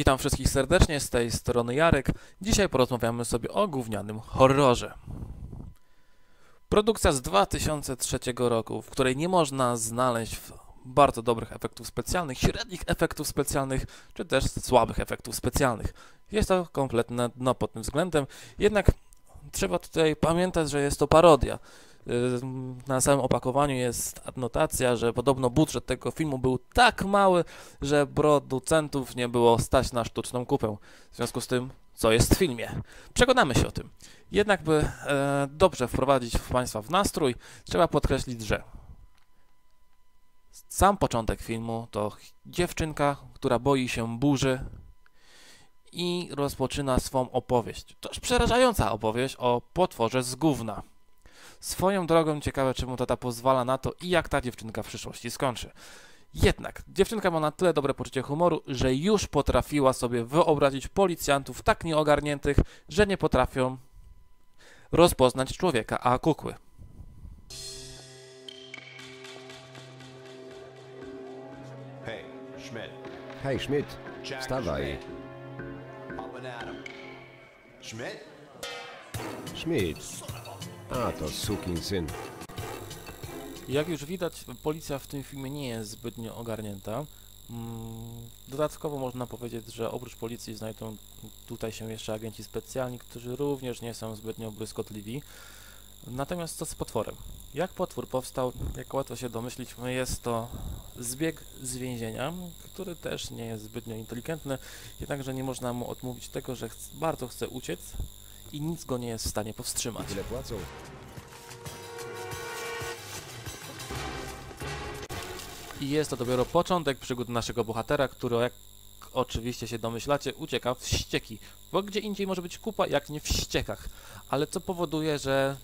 Witam wszystkich serdecznie, z tej strony Jarek. Dzisiaj porozmawiamy sobie o gównianym horrorze. Produkcja z 2003 roku, w której nie można znaleźć w bardzo dobrych efektów specjalnych, średnich efektów specjalnych, czy też słabych efektów specjalnych. Jest to kompletne dno pod tym względem, jednak trzeba tutaj pamiętać, że jest to parodia. Na samym opakowaniu jest adnotacja, że podobno budżet tego filmu był tak mały, że producentów nie było stać na sztuczną kupę. W związku z tym, co jest w filmie. Przekonamy się o tym. Jednak, by e, dobrze wprowadzić Państwa w nastrój, trzeba podkreślić, że sam początek filmu to dziewczynka, która boi się burzy i rozpoczyna swą opowieść. To już przerażająca opowieść o potworze z gówna. Swoją drogą ciekawe, czy mu tata pozwala na to i jak ta dziewczynka w przyszłości skończy. Jednak dziewczynka ma na tyle dobre poczucie humoru, że już potrafiła sobie wyobrazić policjantów tak nieogarniętych, że nie potrafią rozpoznać człowieka, a kukły. Schmidt. Hej, Schmidt, Jack wstawaj. Schmidt. Schmidt? Schmidt. A, to sukin syn. Jak już widać, policja w tym filmie nie jest zbytnio ogarnięta. Mm, Dodatkowo można powiedzieć, że oprócz policji znajdą tutaj się jeszcze agenci specjalni, którzy również nie są zbytnio błyskotliwi. Natomiast co z potworem? Jak potwór powstał, jak łatwo się domyślić, jest to zbieg z więzienia, który też nie jest zbytnio inteligentny, jednakże nie można mu odmówić tego, że chc- bardzo chce uciec i nic go nie jest w stanie powstrzymać. Ile płacą? I jest to dopiero początek przygód naszego bohatera, który, jak oczywiście się domyślacie, ucieka w ścieki. Bo gdzie indziej może być kupa, jak nie w ściekach. Ale co powoduje, że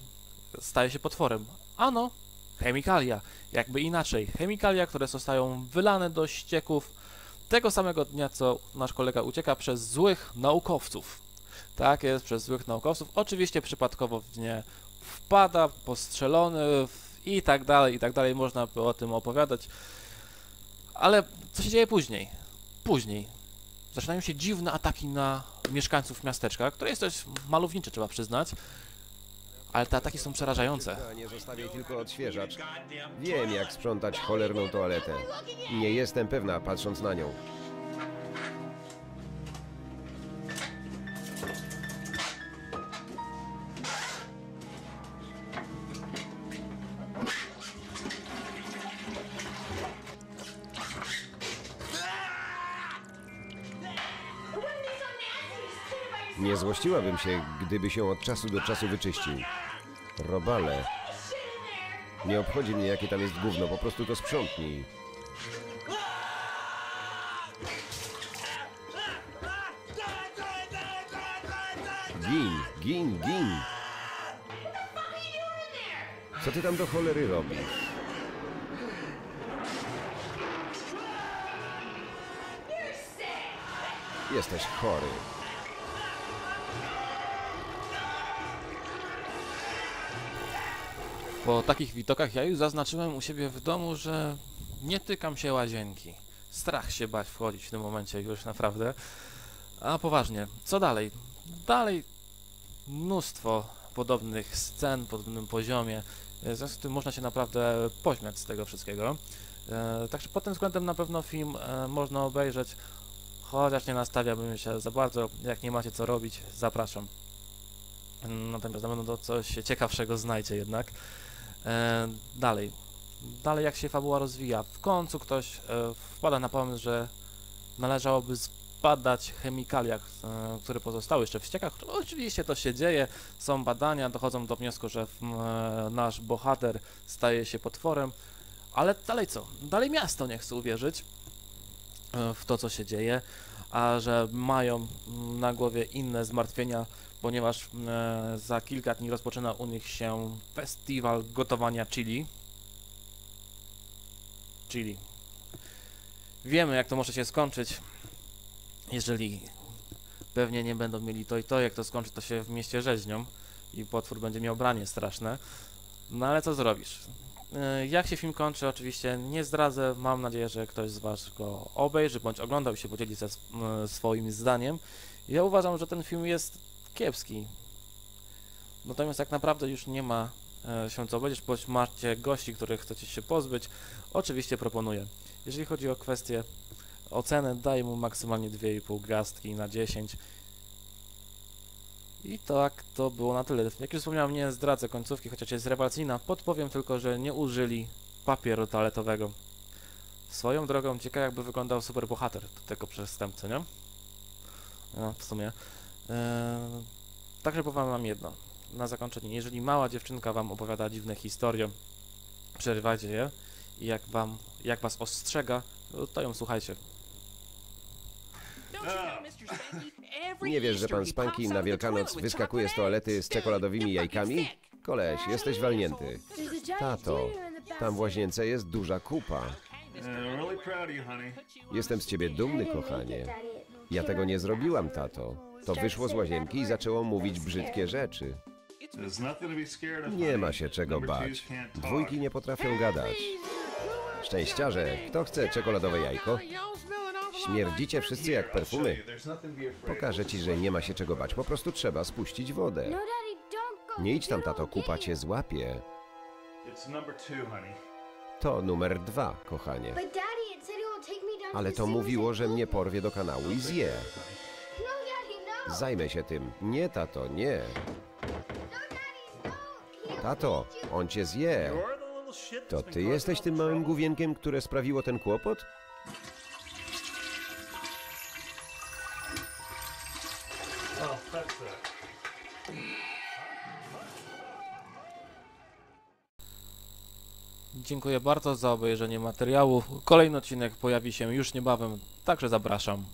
staje się potworem? Ano, chemikalia. Jakby inaczej. Chemikalia, które zostają wylane do ścieków tego samego dnia, co nasz kolega ucieka przez złych naukowców. Tak jest, przez złych naukowców. Oczywiście przypadkowo w nie wpada, postrzelony i tak dalej, i tak dalej. Można by o tym opowiadać. Ale co się dzieje później? Później zaczynają się dziwne ataki na mieszkańców miasteczka, które jest dość malownicze, trzeba przyznać. Ale te ataki są przerażające. Nie zostawiaj tylko odświeżacz. Wiem, jak sprzątać cholerną toaletę. Nie jestem pewna, patrząc na nią. Nie złościłabym się, gdyby się od czasu do czasu wyczyścił. Robale. Nie obchodzi mnie, jakie tam jest gówno, po prostu to sprzątnij. Gin, gin, gin. Co ty tam do cholery robisz? Jesteś chory. Po takich widokach ja już zaznaczyłem u siebie w domu, że nie tykam się łazienki. Strach się bać wchodzić w tym momencie już naprawdę. A poważnie, co dalej? Dalej mnóstwo podobnych scen, podobnym poziomie. W związku z tym można się naprawdę pośmiać z tego wszystkiego. E, Także pod tym względem na pewno film e, można obejrzeć, chociaż nie nastawiałbym się za bardzo. Jak nie macie co robić, zapraszam. Natomiast na pewno to coś ciekawszego znajdzie jednak. E, dalej. Dalej jak się fabuła rozwija. W końcu ktoś e, wpada na pomysł, że należałoby zbadać chemikalia, e, które pozostały jeszcze w ściekach. Oczywiście to się dzieje, są badania, dochodzą do wniosku, że e, nasz bohater staje się potworem. Ale dalej co? Dalej miasto nie chce uwierzyć e, w to, co się dzieje, a że mają mm, na głowie inne zmartwienia, ponieważ e, za kilka dni rozpoczyna u nich się festiwal gotowania chili. Chili. Wiemy, jak to może się skończyć, jeżeli pewnie nie będą mieli to i to, jak to skończy, to się w mieście rzeźnią i potwór będzie miał branie straszne. No ale co zrobisz? E, Jak się film kończy, oczywiście nie zdradzę. Mam nadzieję, że ktoś z Was go obejrzy bądź oglądał i się podzieli ze m, swoim zdaniem. Ja uważam, że ten film jest kiepski. Natomiast tak naprawdę już nie ma e, się co obejrzeć, bądź macie gości, których chcecie się pozbyć. Oczywiście proponuję. Jeżeli chodzi o kwestię oceny, daję mu maksymalnie 2,5 gwiazdki na 10. I tak to było na tyle. Jak już wspomniałem, nie zdradzę końcówki, chociaż jest rewelacyjna. Podpowiem tylko, że nie użyli papieru toaletowego. Swoją drogą ciekawe jakby wyglądał superbohater tego przestępcy, nie? No, w sumie. Eee, także powiem wam jedno. Na zakończenie, jeżeli mała dziewczynka wam opowiada dziwne historie, przerywajcie je i jak wam, jak was ostrzega, to ją słuchajcie. Nie wiesz, że pan Spanky na Wielkanoc wyskakuje z toalety z czekoladowymi jajkami? Koleś, jesteś walnięty. Tato, tam w łazience jest duża kupa. Jestem z ciebie dumny, kochanie. Ja tego nie zrobiłam, tato. To wyszło z łazienki i zaczęło mówić brzydkie rzeczy. Nie ma się czego bać. Dwójki nie potrafią gadać. Szczęściarze, kto chce czekoladowe jajko? Śmierdzicie wszyscy jak perfumy. Pokażę ci, że nie ma się czego bać. Po prostu trzeba spuścić wodę. Nie idź tam, tato, kupa cię złapie. To numer dwa, kochanie. Ale to mówiło, że mnie porwie do kanału i zje. Zajmę się tym. Nie, tato, nie. Tato, on cię zje. To ty jesteś tym małym główienkiem, które sprawiło ten kłopot? Oh, that's that. Dziękuję bardzo za obejrzenie materiału. Kolejny odcinek pojawi się już niebawem, także zapraszam.